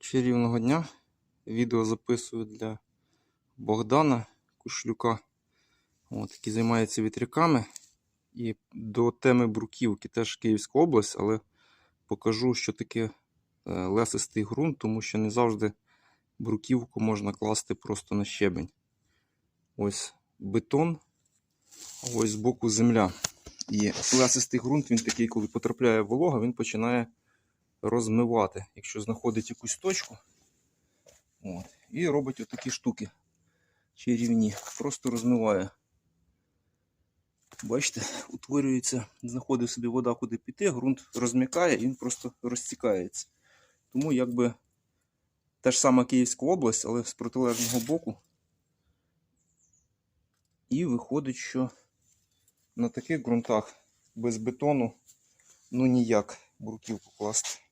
Чарівного дня. Відео записую для Богдана Кушлюка, от, який займається вітряками. І до теми бруківки теж Київська область, але покажу, що таке е, лесистий ґрунт, тому що не завжди бруківку можна класти просто на щебень. Ось бетон, а ось збоку земля. І лесистий ґрунт, він такий, коли потрапляє волога, він починає розмивати, якщо знаходить якусь точку. От, і робить отакі штуки чарівні. Просто розмиває. Бачите, утворюється, знаходить собі вода, куди піти, ґрунт розм'якає і він просто розтікається. Тому якби та ж сама Київська область, але з протилежного боку. І виходить, що на таких ґрунтах без бетону ну ніяк бруківку класти.